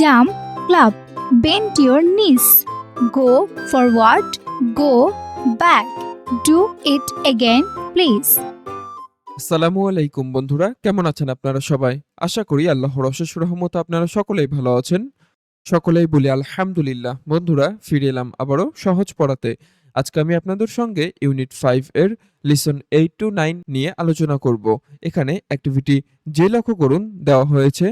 jump, clap, bend your knees, go forward, go back. Do it again, please. আসসালামু আলাইকুম বন্ধুরা কেমন আছেন আপনারা সবাই? আশা করি আল্লাহর অশেষ রহমত আপনারা সকলেই ভালো আছেন। সকলেই বলি আলহামদুলিল্লাহ। বন্ধুরা ফিরে এলাম আবারও সহজ পড়াতে। আজকে আমি আপনাদের সঙ্গে ইউনিট ফাইভ এর লিসন এইট টু নাইন নিয়ে আলোচনা করব। এখানে অ্যাক্টিভিটি যে লক্ষ্য করুন দেওয়া হয়েছে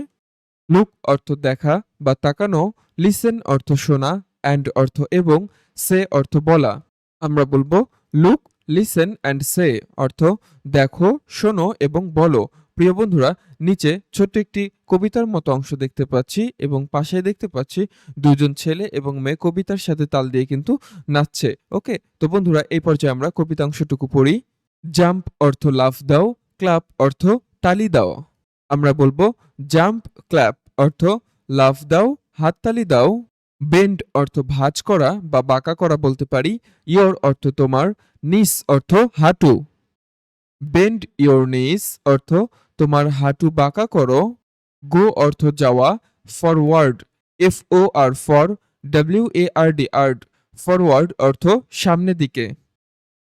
লুক অর্থ দেখা বা তাকানো লিসেন অর্থ শোনা অ্যান্ড অর্থ এবং সে অর্থ বলা। আমরা বলব লুক লিসেন অ্যান্ড সে অর্থ দেখো, শোনো এবং বলো। প্রিয় বন্ধুরা, নিচে ছোট্ট একটি কবিতার মতো অংশ দেখতে পাচ্ছি এবং পাশে দেখতে পাচ্ছি দুজন ছেলে এবং মেয়ে কবিতার সাথে তাল দিয়ে কিন্তু নাচছে, ওকে? তো বন্ধুরা, এই পর্যায়ে আমরা কবিতা অংশটুকু পড়ি। জাম্প অর্থ লাফ দাও ক্লাপ অর্থ তালি দাও। আমরা বলব জাম্প ক্ল্যাপ অর্থ লাফ দাও, হাততালি দাও। বেন্ড অর্থ ভাঁজ করা বা বাঁকা করা বলতে পারি। ইয়োর অর্থ তোমার নিস অর্থ হাঁটু। বেন্ড ইয়োর নিস অর্থ তোমার হাঁটু বাঁকা করো। গো অর্থ যাওয়া forward F O R W W A R D আর্ড forward অর্থ সামনে দিকে।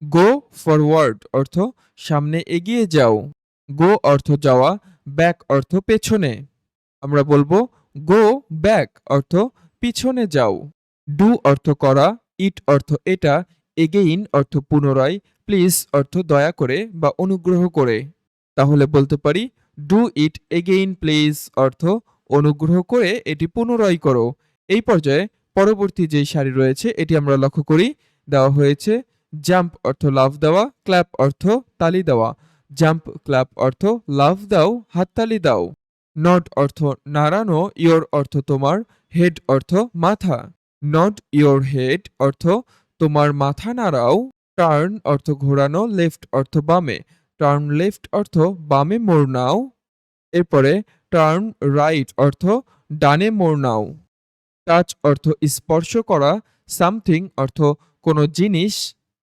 গো ফরওয়ার্ড অর্থ সামনে এগিয়ে যাও। গো অর্থ যাওয়া ব্যাক অর্থ পেছনে। আমরা বলব গো ব্যাক অর্থ পিছনে যাও। ডু অর্থ করা ইট অর্থ এটা এগেইন অর্থ পুনরায় প্লিজ অর্থ দয়া করে বা অনুগ্রহ করে। তাহলে বলতে পারি ডু ইট এগেইন প্লিজ অর্থ অনুগ্রহ করে, এটি পুনরায় করো। এই পর্যায়ে পরবর্তী যেই সারি রয়েছে, এটি আমরা লক্ষ্য করি, দেওয়া হয়েছে জাম্প অর্থ লাভ দেওয়া ক্ল্যাপ অর্থ তালি দেওয়া। জাম্প ক্লাব অর্থ লাভ দাও, হাততালি দাও। নট অর্থ নাড়ানো, ইয়োর অর্থ তোমার হেড অর্থ মাথা। নট ইয়োর হেড অর্থ তোমার মাথা নাড়াও। টার্ন অর্থ ঘোরানো, লেফট অর্থ বামে। টার্ন লেফট অর্থ বামে মোড় নাও। এরপরে টার্ন রাইট অর্থ ডানে মোড় নাও। টাচ অর্থ স্পর্শ করা, সামথিং অর্থ কোনো জিনিস,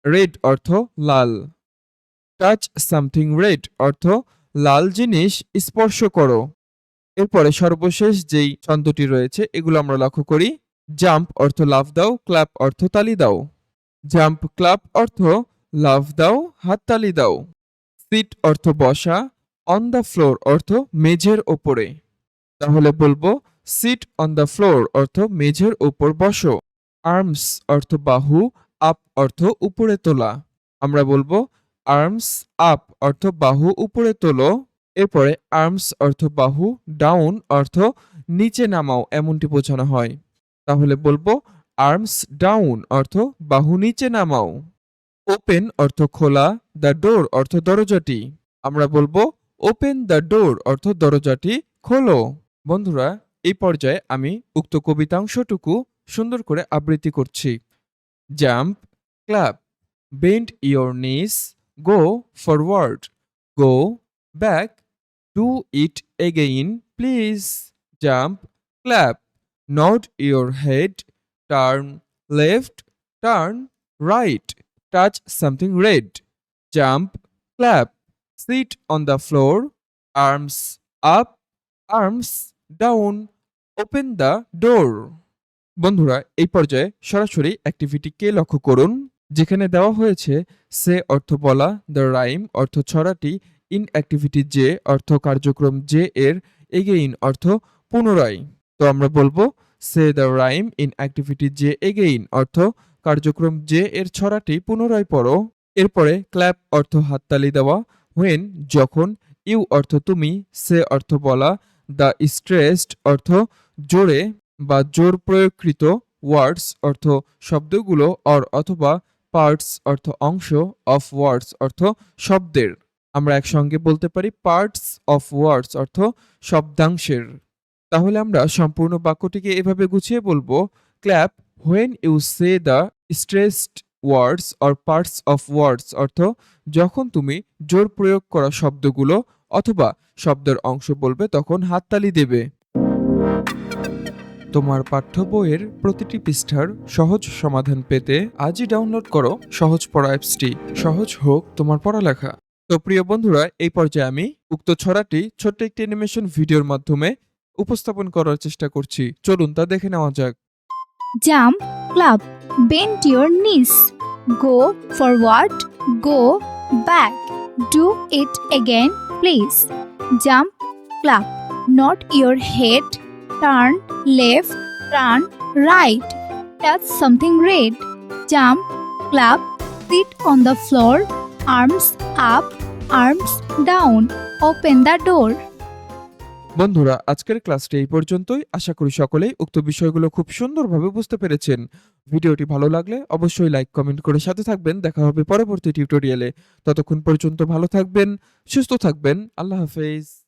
রেড অর্থ লাল। টাচ সামথিং রেড অর্থ লাল জিনিস স্পর্শ করো। এরপরে সর্বশেষ যেই ছন্দটি রয়েছে, এগুলো আমরা লক্ষ্য করি। জাম্প অর্থ লাফ দাও ক্ল্যাপ অর্থ তালি দাও। জাম্প ক্লাব অর্থ লাফ দাও হাততালি দাও। সিট অর্থ বসা অন দ্য ফ্লোর অর্থ মেঝের ওপরে। তাহলে বলব সিট অন দ্য ফ্লোর অর্থ মেঝের ওপর বসো। আর্মস অর্থ বাহু আপ অর্থ উপরে তোলা। আমরা বলব আর্মস আপ অর্থ বাহু উপরে তোলো, এরপরে আর্মস অর্থ বাহু ডাউন অর্থ নিচে নামাও, এমনটি বোঝানো হয়। তাহলে বলব আর্মস ডাউন অর্থ বাহু নিচে নামাও। ওপেন অর্থ খোলা দ্য ডোর অর্থ দরজাটি। আমরা বলব ওপেন দ্য ডোর অর্থ দরজাটি খোলো। বন্ধুরা, এই পর্যায়ে আমি উক্ত কবিতাংশটুকু সুন্দর করে আবৃত্তি করছি। Jump clap bend your knees go forward go back do it again please jump clap nod your head turn left turn right touch something red, jump, clap, sit on the floor, arms up, arms down, open the door. বন্ধুরা এই পর্যায়ে সরাসরি অ্যাক্টিভিটিকে লক্ষ্য করুন? যেখানে দেওয়া হয়েছে, সে অর্থ বলা দ্য রাইম অর্থ ছড়াটি ইন অ্যাক্টিভিটি যে অর্থ কার্যক্রম যে এর এগেইন অর্থ পুনরায়। তো আমরা বলব, say the rhyme in activity যে এগেইন অর্থ কার্যক্রম যে এর ছড়াটি পুনরায় পড়ো। এরপরে ক্ল্যাপ অর্থ হাততালি দেওয়া হোয়েন যখন ইউ অর্থ তুমি, সে অর্থ বলা দ্য স্ট্রেসড অর্থ জোরে, বা জোর প্রয়োগকৃত ওয়ার্ডস অর্থ শব্দগুলো অর অথবা পার্টস অর্থ অংশ অফ ওয়ার্ডস অর্থ শব্দের। আমরা একসঙ্গে বলতে পারি পার্টস অফ ওয়ার্ডস অর্থ শব্দাংশের। তাহলে আমরা সম্পূর্ণ বাক্যটিকে এভাবে গুছিয়ে বলব। Clap when you say the stressed words or parts of words অর্থ যখন তুমি জোর প্রয়োগ করা শব্দগুলো অথবা শব্দের অংশ বলবে তখন হাততালি দেবে। তোমার পাঠ্য বইয়ের প্রতিটি পৃষ্ঠার সহজ সমাধান পেতে আজই ডাউনলোড করো সহজ পড়া অ্যাপসটি। সহজ হোক তোমার পড়ালেখা। তো প্রিয় বন্ধুরা এই পর্যায়ে আমি উক্ত ছড়াটি ছোট্ট একটি অ্যানিমেশন ভিডিওর মাধ্যমে উপস্থাপন করার চেষ্টা করছি। চলুন তা দেখে নেওয়া যাক। Jump, clap, bend your knees. Go forward, go back. Do it again, please. Jump, clap nod your head, turn left, turn right. Touch something red. Jump, clap, sit on the floor, arms up, arms down. Open the door. বন্ধুরা আজকের ক্লাসটি এই পর্যন্তই আশা করি সকলেই উক্ত বিষয়গুলো খুব সুন্দরভাবে বুঝতে পেরেছেন ভিডিওটি ভালো লাগলে অবশ্যই লাইক কমেন্ট করে সাথে থাকবেন দেখা হবে পরবর্তী টিউটোরিয়ালে ততক্ষণ পর্যন্ত ভালো থাকবেন সুস্থ থাকবেন আল্লাহ হাফেজ